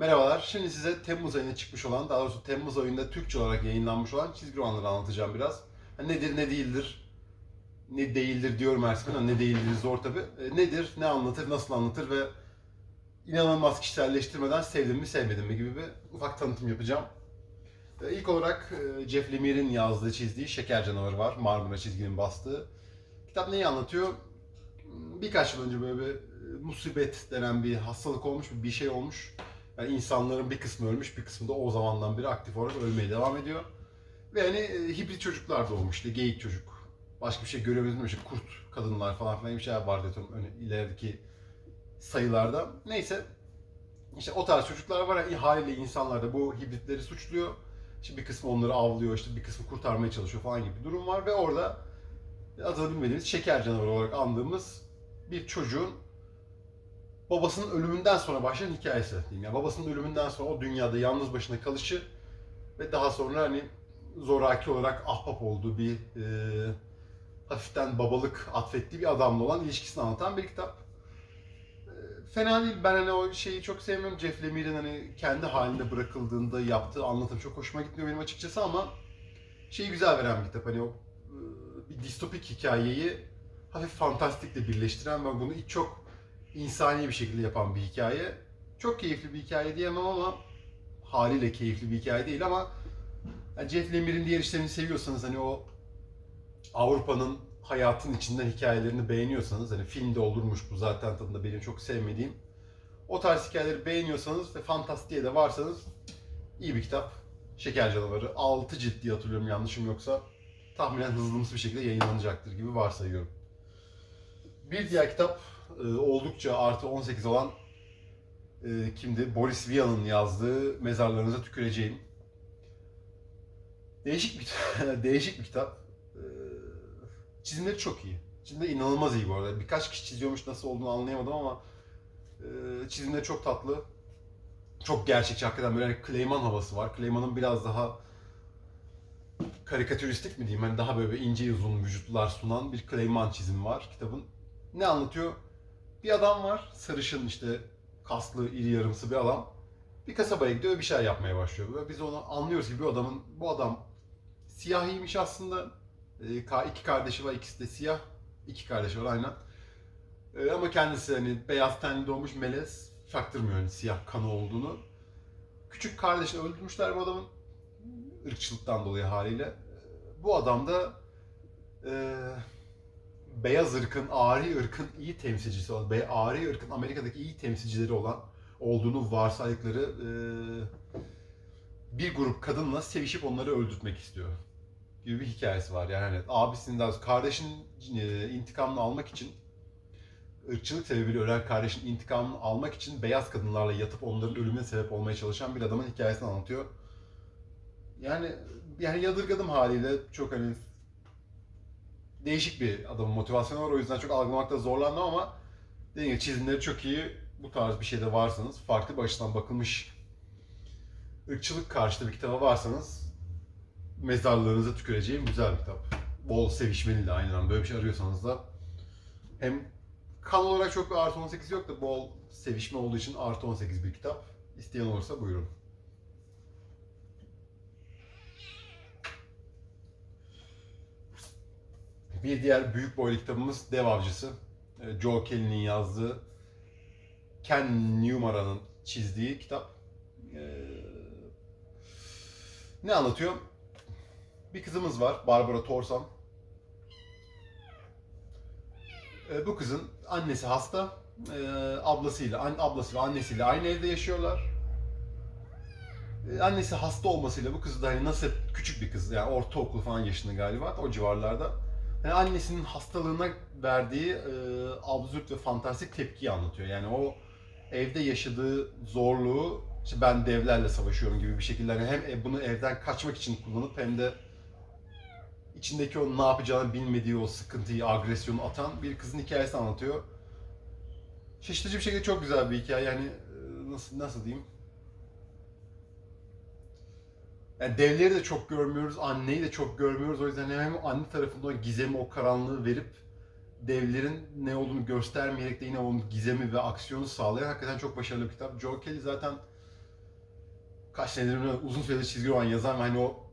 Merhabalar. Şimdi size Temmuz ayında çıkmış olan, daha doğrusu Temmuz ayında Türkçe olarak yayınlanmış olan çizgi romanları anlatacağım biraz. Nedir, ne değildir? Ne değildir diyorum her seferinde, ne değildir zor tabi. nedir, ne anlatır, nasıl anlatır ve inanılmaz kişiselleştirmeden sevdim mi sevmedim mi gibi bir ufak tanıtım yapacağım. E, ilk olarak e, Jeff Lemire'in yazdığı, çizdiği Şeker Canavarı var. Marmara çizginin bastığı. Kitap neyi anlatıyor? Birkaç yıl önce böyle bir e, musibet denen bir hastalık olmuş, bir şey olmuş. Yani insanların bir kısmı ölmüş, bir kısmı da o zamandan beri aktif olarak ölmeye devam ediyor. Ve hani e, hibrit çocuklar doğmuş işte, geyik çocuk. Başka bir şey göremedim işte kurt kadınlar falan filan bir şeyler vardı öne, ilerideki sayılarda. Neyse işte o tarz çocuklar var. Yani haliyle insanlar da bu hibritleri suçluyor. İşte bir kısmı onları avlıyor, işte bir kısmı kurtarmaya çalışıyor falan gibi bir durum var ve orada adını bilmediğimiz şeker canavarı olarak andığımız bir çocuğun babasının ölümünden sonra başlayan hikayesi diyeyim. Yani babasının ölümünden sonra o dünyada yalnız başına kalışı ve daha sonra hani zoraki olarak ahbap olduğu bir e, hafiften babalık atfettiği bir adamla olan ilişkisini anlatan bir kitap. E, fena değil. Ben hani o şeyi çok sevmiyorum. Jeff Lemire'in hani kendi halinde bırakıldığında yaptığı anlatım çok hoşuma gitmiyor benim açıkçası ama şeyi güzel veren bir kitap. Hani o e, bir distopik hikayeyi hafif fantastikle birleştiren ve bunu çok insani bir şekilde yapan bir hikaye. Çok keyifli bir hikaye diyemem ama haliyle keyifli bir hikaye değil ama yani Jeff Lemire'in diğer işlerini seviyorsanız hani o Avrupa'nın hayatın içinden hikayelerini beğeniyorsanız hani filmde olurmuş bu zaten tadında benim çok sevmediğim o tarz hikayeleri beğeniyorsanız ve fantastiğe de varsanız iyi bir kitap. Şeker Canavarı. 6 cilt diye hatırlıyorum yanlışım yoksa tahminen hızlımsı bir şekilde yayınlanacaktır gibi varsayıyorum. Bir diğer kitap e, oldukça artı 18 olan e, kimdi? Boris Vian'ın yazdığı Mezarlarınıza Tüküreceğim. Değişik bir değişik bir kitap. E, çizimleri çok iyi. Çizimleri inanılmaz iyi bu arada. Birkaç kişi çiziyormuş nasıl olduğunu anlayamadım ama e, çizimleri çok tatlı. Çok gerçekçi hakikaten böyle Clayman havası var. Clayman'ın biraz daha karikatüristik mi diyeyim? Hani daha böyle ince uzun vücutlar sunan bir Clayman çizimi var kitabın. Ne anlatıyor? Bir adam var, sarışın işte kaslı, iri yarımsı bir adam. Bir kasabaya gidiyor bir şey yapmaya başlıyor. Ve biz onu anlıyoruz ki bu adamın, bu adam siyahiymiş aslında. Ka- iki kardeşi var, ikisi de siyah. İki kardeşi var aynen. Ee, ama kendisi hani beyaz tenli doğmuş melez. Çaktırmıyor hani siyah kanı olduğunu. Küçük kardeşini öldürmüşler bu adamın. ırkçılıktan dolayı haliyle. Ee, Bu adam da e, beyaz ırkın, ari ırkın iyi temsilcisi olan, ari ırkın Amerika'daki iyi temsilcileri olan olduğunu varsaydıkları bir grup kadınla sevişip onları öldürtmek istiyor gibi bir hikayesi var. Yani hani doğrusu kardeşinin e, intikamını almak için ırkçılık sebebiyle ölen kardeşin intikamını almak için beyaz kadınlarla yatıp onların ölümüne sebep olmaya çalışan bir adamın hikayesini anlatıyor. Yani yani yadırgadım haliyle çok hani değişik bir adamın motivasyonu var. O yüzden çok algılamakta zorlandım ama dediğim gibi çizimleri çok iyi. Bu tarz bir şeyde varsanız, farklı bir açıdan bakılmış ırkçılık karşıtı bir kitaba varsanız mezarlarınıza tüküreceğim güzel bir kitap. Bol sevişmeli de aynen böyle bir şey arıyorsanız da hem kan olarak çok bir artı 18 yok da bol sevişme olduğu için artı 18 bir kitap. İsteyen olursa buyurun. Bir diğer büyük boylu kitabımız Dev Avcısı. Ee, Joe Kelly'nin yazdığı, Ken Newmara'nın çizdiği kitap. Ee, ne anlatıyor? Bir kızımız var, Barbara Torsan. Ee, bu kızın annesi hasta, ablasıyla, an, ablasıyla, annesiyle aynı evde yaşıyorlar. Annesi hasta olmasıyla bu kız da hani nasıl küçük bir kız, yani ortaokul falan yaşında galiba, o civarlarda. Yani annesinin hastalığına verdiği e, absürt ve fantastik tepkiyi anlatıyor. Yani o evde yaşadığı zorluğu, işte ben devlerle savaşıyorum gibi bir şekilde hani hem e- bunu evden kaçmak için kullanıp hem de içindeki o ne yapacağını bilmediği o sıkıntıyı, agresyonu atan bir kızın hikayesini anlatıyor. Şaşırtıcı bir şekilde çok güzel bir hikaye. Yani e, nasıl nasıl diyeyim? Yani devleri de çok görmüyoruz, anneyi de çok görmüyoruz. O yüzden hem anne tarafında o gizemi, o karanlığı verip devlerin ne olduğunu göstermeyerek de yine o gizemi ve aksiyonu sağlayan hakikaten çok başarılı bir kitap. Joe Kelly zaten kaç senedir uzun süredir çizgi roman yazan ve hani o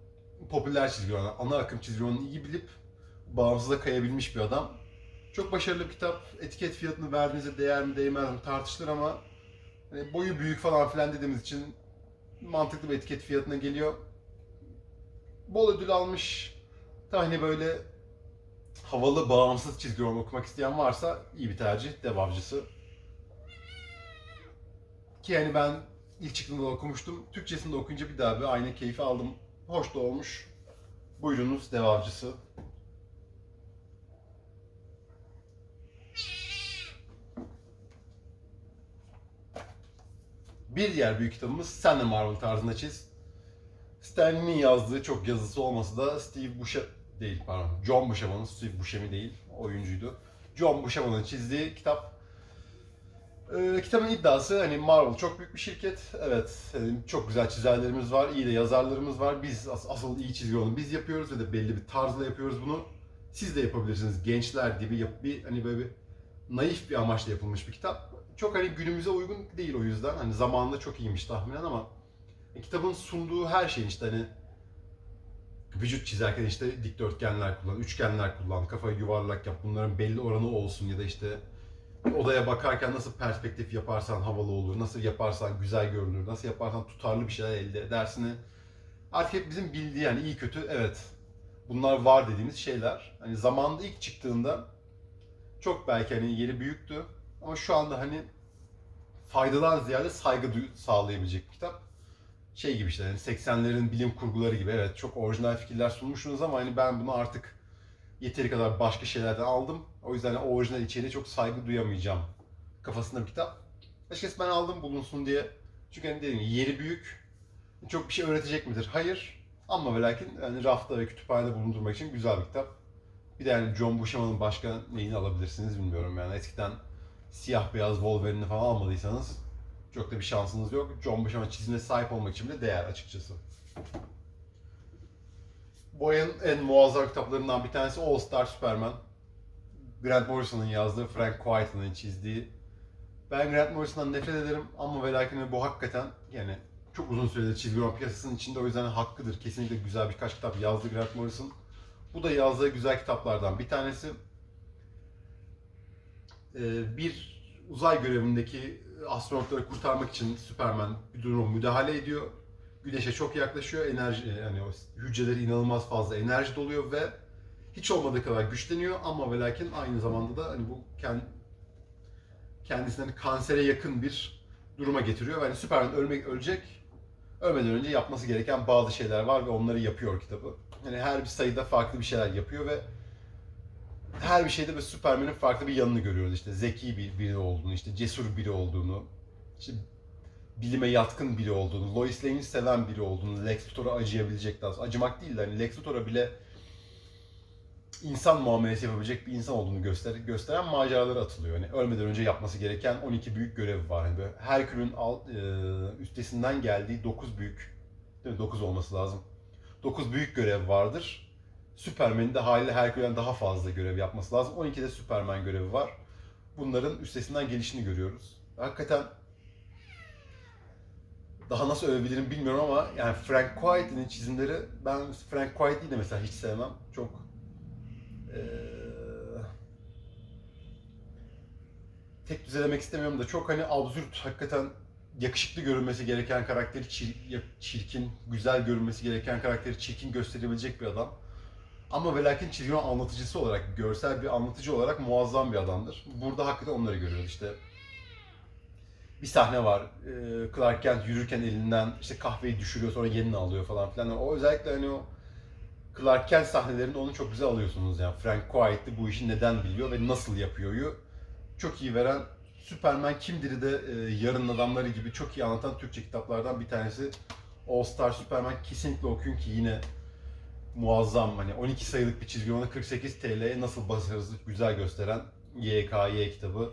popüler çizgi roman, ana akım çizgi romanını iyi bilip bağımsıza kayabilmiş bir adam. Çok başarılı bir kitap. Etiket fiyatını verdiğinizde değer mi değmez mi tartışılır ama hani boyu büyük falan filan dediğimiz için mantıklı bir etiket fiyatına geliyor. Bol ödül almış. Hani böyle havalı bağımsız çizgi roman okumak isteyen varsa iyi bir tercih. Dev Avcısı. Ki yani ben ilk çıktığında da okumuştum. Türkçesini de okuyunca bir daha bir aynı keyfi aldım. Hoş da olmuş. Buyurunuz Dev Avcısı. Bir diğer büyük kitabımız Sen de Marvel tarzında çiz. Stan Lee'nin yazdığı çok yazısı olmasa da Steve Buscemi değil pardon. John Buscemi'nin Steve Buscemi değil oyuncuydu. John Buscemi'nin çizdiği kitap. Ee, kitabın iddiası hani Marvel çok büyük bir şirket. Evet hani çok güzel çizerlerimiz var, iyi de yazarlarımız var. Biz as- asıl iyi çizgi romanı biz yapıyoruz ve de belli bir tarzla yapıyoruz bunu. Siz de yapabilirsiniz gençler gibi yap bir hani böyle bir naif bir amaçla yapılmış bir kitap. Çok hani günümüze uygun değil o yüzden. Hani zamanında çok iyiymiş tahminen ama kitabın sunduğu her şeyin işte hani vücut çizerken işte dikdörtgenler kullan, üçgenler kullan, kafayı yuvarlak yap, bunların belli oranı olsun ya da işte odaya bakarken nasıl perspektif yaparsan havalı olur, nasıl yaparsan güzel görünür, nasıl yaparsan tutarlı bir şeyler elde edersin. Artık hep bizim bildiği yani iyi kötü evet bunlar var dediğimiz şeyler. Hani zamanında ilk çıktığında çok belki hani yeri büyüktü ama şu anda hani faydadan ziyade saygı sağlayabilecek bir kitap. Şey gibi işte hani 80'lerin bilim kurguları gibi evet çok orijinal fikirler sunmuşsunuz ama hani ben bunu artık yeteri kadar başka şeylerden aldım. O yüzden hani orijinal içeriğe çok saygı duyamayacağım kafasında bir kitap. Açıkçası ben aldım bulunsun diye. Çünkü hani dediğim gibi yeri büyük. Çok bir şey öğretecek midir? Hayır. Ama ve lakin hani rafta ve kütüphanede bulundurmak için güzel bir kitap. Bir de yani John Buscemi'nin başka neyini alabilirsiniz bilmiyorum yani. Eskiden siyah beyaz Wolverine'i falan almadıysanız çok da bir şansınız yok. John Buscemi çizimine sahip olmak için bile değer açıkçası. Bu ayın en muazzam kitaplarından bir tanesi All Star Superman. Grant Morrison'ın yazdığı, Frank Quitten'ın çizdiği. Ben Grant Morrison'dan nefret ederim ama ve lakin bu hakikaten yani çok uzun süredir çizgi roman piyasasının içinde o yüzden hakkıdır. Kesinlikle güzel birkaç kitap yazdı Grant Morrison. Bu da yazdığı güzel kitaplardan bir tanesi. Ee, bir uzay görevindeki astronotları kurtarmak için Superman bir duruma müdahale ediyor. Güneşe çok yaklaşıyor. Enerji yani o hücreleri inanılmaz fazla enerji doluyor ve hiç olmadığı kadar güçleniyor ama ve lakin aynı zamanda da hani bu kend, kendisinden kansere yakın bir duruma getiriyor. Yani Superman ölmek ölecek. Ölmeden önce yapması gereken bazı şeyler var ve onları yapıyor kitabı. Yani her bir sayıda farklı bir şeyler yapıyor ve her bir şeyde ve Superman'in farklı bir yanını görüyoruz. İşte zeki bir biri olduğunu, işte cesur biri olduğunu, işte bilime yatkın biri olduğunu, Lois Lane'i seven biri olduğunu, Lex Luthor'a acıyabilecek daha acımak değil de hani Lex Luthor'a bile insan muamelesi yapabilecek bir insan olduğunu göster gösteren maceraları atılıyor. Hani ölmeden önce yapması gereken 12 büyük görev var. Hani böyle Herkül'ün alt, e, üstesinden geldiği 9 büyük, değil mi? 9 olması lazım. 9 büyük görev vardır. Superman'in de haliyle Herkül'den daha fazla görev yapması lazım. 12'de Superman görevi var. Bunların üstesinden gelişini görüyoruz. Hakikaten daha nasıl övebilirim bilmiyorum ama yani Frank Quitten'in çizimleri ben Frank Quitten'i de mesela hiç sevmem. Çok eee tek düzelemek istemiyorum da çok hani absürt hakikaten yakışıklı görünmesi gereken karakteri çir- çirkin, güzel görünmesi gereken karakteri çirkin gösterebilecek bir adam. Ama ve lakin roman anlatıcısı olarak, görsel bir anlatıcı olarak muazzam bir adamdır. Burada hakikaten onları görüyoruz işte. Bir sahne var. e, Clark Kent yürürken elinden işte kahveyi düşürüyor sonra yenini alıyor falan filan. O özellikle hani o Clark Kent sahnelerinde onu çok güzel alıyorsunuz yani. Frank Quiet'li bu işi neden biliyor ve nasıl yapıyor'yu çok iyi veren Superman kimdir de e, yarın adamları gibi çok iyi anlatan Türkçe kitaplardan bir tanesi. All Star Superman kesinlikle okuyun ki yine muazzam hani 12 sayılık bir çizgi romanı 48 TL'ye nasıl başarısız güzel gösteren YKY kitabı.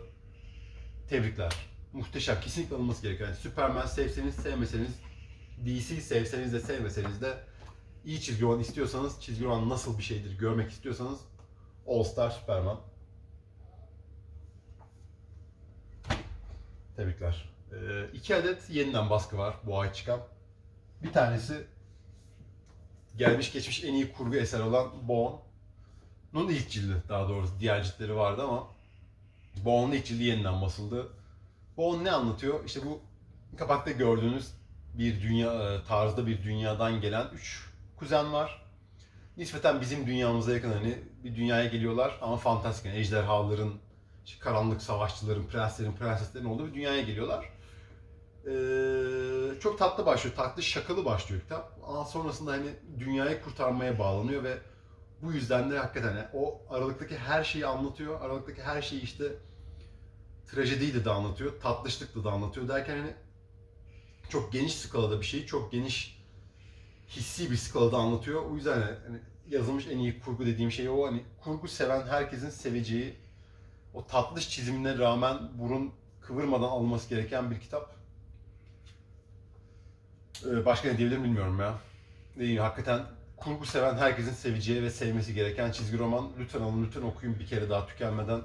Tebrikler. Muhteşem. Kesinlikle alınması gereken. Yani Superman sevseniz sevmeseniz DC sevseniz de sevmeseniz de iyi çizgi roman istiyorsanız, çizgi roman nasıl bir şeydir görmek istiyorsanız All Star Superman. Tebrikler. Ee, iki adet yeniden baskı var bu ay çıkan. Bir tanesi gelmiş geçmiş en iyi kurgu eser olan Bone'un ilk cildi daha doğrusu. Diğer ciltleri vardı ama Bone'un ilk cildi yeniden basıldı. Bone ne anlatıyor? İşte bu kapakta gördüğünüz bir dünya e, tarzda bir dünyadan gelen üç kuzen var. Nispeten bizim dünyamıza yakın hani bir dünyaya geliyorlar ama fantastik yani ejderhaların, işte karanlık savaşçıların, prenslerin, prenseslerin olduğu bir dünyaya geliyorlar. Ee, çok tatlı başlıyor, tatlı şakalı başlıyor kitap. Ama sonrasında hani dünyayı kurtarmaya bağlanıyor ve bu yüzden de hakikaten hani o aralıktaki her şeyi anlatıyor. Aralıktaki her şeyi işte trajediyle de anlatıyor, tatlışlıkla da anlatıyor derken hani çok geniş skalada bir şeyi çok geniş hissi bir skalada anlatıyor. O yüzden hani yazılmış en iyi kurgu dediğim şey o hani kurgu seven herkesin seveceği o tatlış çizimine rağmen burun kıvırmadan alınması gereken bir kitap. Ee, başka ne diyebilirim bilmiyorum ya. Değil, hakikaten kurgu seven herkesin seveceği ve sevmesi gereken çizgi roman. Lütfen alın, lütfen okuyun bir kere daha tükenmeden.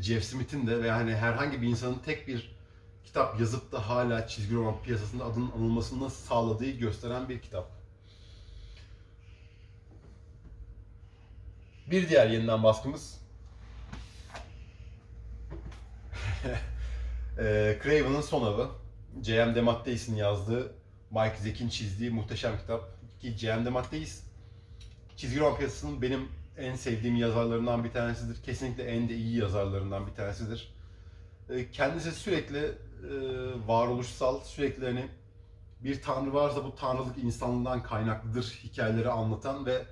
Jeff Smith'in de ve yani herhangi bir insanın tek bir kitap yazıp da hala çizgi roman piyasasında adının anılmasını sağladığı gösteren bir kitap. Bir diğer yeniden baskımız Eee Craven'ın Son Avı. J.M. DeMatteis'in yazdığı, Mike Zeck'in çizdiği muhteşem kitap. Ki J.M. DeMatteis çizgi roman piyasasının benim en sevdiğim yazarlarından bir tanesidir. Kesinlikle en de iyi yazarlarından bir tanesidir. E, Kendisi sürekli e, varoluşsal, sürekli hani bir tanrı varsa bu tanrılık insanlığından kaynaklıdır hikayeleri anlatan ve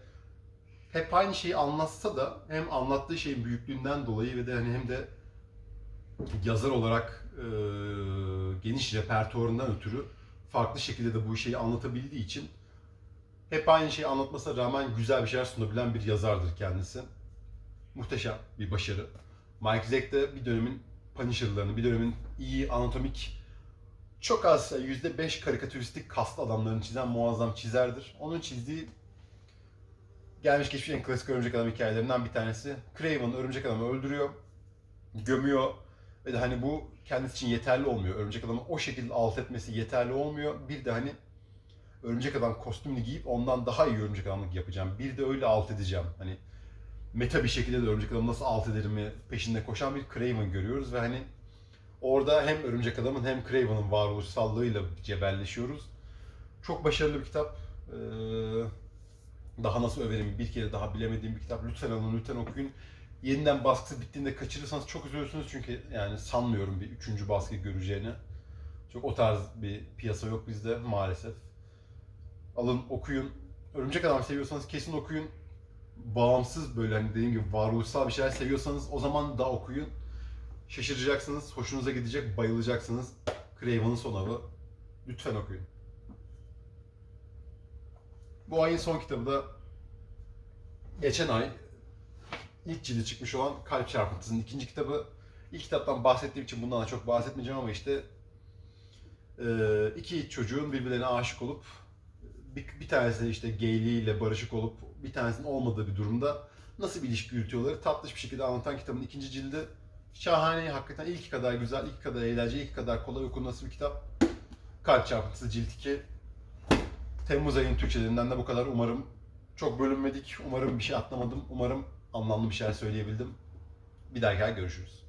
hep aynı şeyi anlatsa da hem anlattığı şeyin büyüklüğünden dolayı ve de hani hem de yazar olarak e, geniş repertuarından ötürü farklı şekilde de bu şeyi anlatabildiği için hep aynı şeyi anlatmasına rağmen güzel bir şeyler sunabilen bir yazardır kendisi. Muhteşem bir başarı. Mike Zeck de bir dönemin Punisher'larını, bir dönemin iyi anatomik, çok az %5 karikatüristik kaslı adamlarını çizen muazzam çizerdir. Onun çizdiği gelmiş geçmiş en klasik örümcek adam hikayelerinden bir tanesi. Craven örümcek adamı öldürüyor, gömüyor ve de hani bu kendisi için yeterli olmuyor. Örümcek adamı o şekilde alt etmesi yeterli olmuyor. Bir de hani örümcek adam kostümünü giyip ondan daha iyi örümcek adamlık yapacağım. Bir de öyle alt edeceğim. Hani meta bir şekilde de örümcek adamı nasıl alt ederimi peşinde koşan bir Craven görüyoruz ve hani orada hem örümcek adamın hem Craven'ın varoluşsallığıyla cebelleşiyoruz. Çok başarılı bir kitap. Ee, daha nasıl överim bir kere daha bilemediğim bir kitap. Lütfen alın, lütfen okuyun. Yeniden baskısı bittiğinde kaçırırsanız çok üzülürsünüz çünkü yani sanmıyorum bir üçüncü baskı göreceğini. Çok o tarz bir piyasa yok bizde maalesef. Alın okuyun. Örümcek Adam seviyorsanız kesin okuyun. Bağımsız böyle hani dediğim gibi varoluşsal bir şeyler seviyorsanız o zaman da okuyun. Şaşıracaksınız, hoşunuza gidecek, bayılacaksınız. Craven'ın son avı. Lütfen okuyun. Bu ayın son kitabı da geçen ay ilk cildi çıkmış olan Kalp Çarpıntısı'nın ikinci kitabı. İlk kitaptan bahsettiğim için bundan da çok bahsetmeyeceğim ama işte e, iki çocuğun birbirlerine aşık olup bir, bir tanesi işte gayliğiyle barışık olup bir tanesinin olmadığı bir durumda nasıl bir ilişki yürütüyorları tatlış bir şekilde anlatan kitabın ikinci cildi. Şahane, hakikaten ilk kadar güzel, ilk kadar eğlenceli, ilk kadar kolay okunması bir kitap. Kalp Çarpıntısı cilt 2. Temmuz ayının Türkçelerinden de bu kadar umarım. Çok bölünmedik, umarım bir şey atlamadım, umarım anlamlı bir şeyler söyleyebildim. Bir dahaki ay görüşürüz.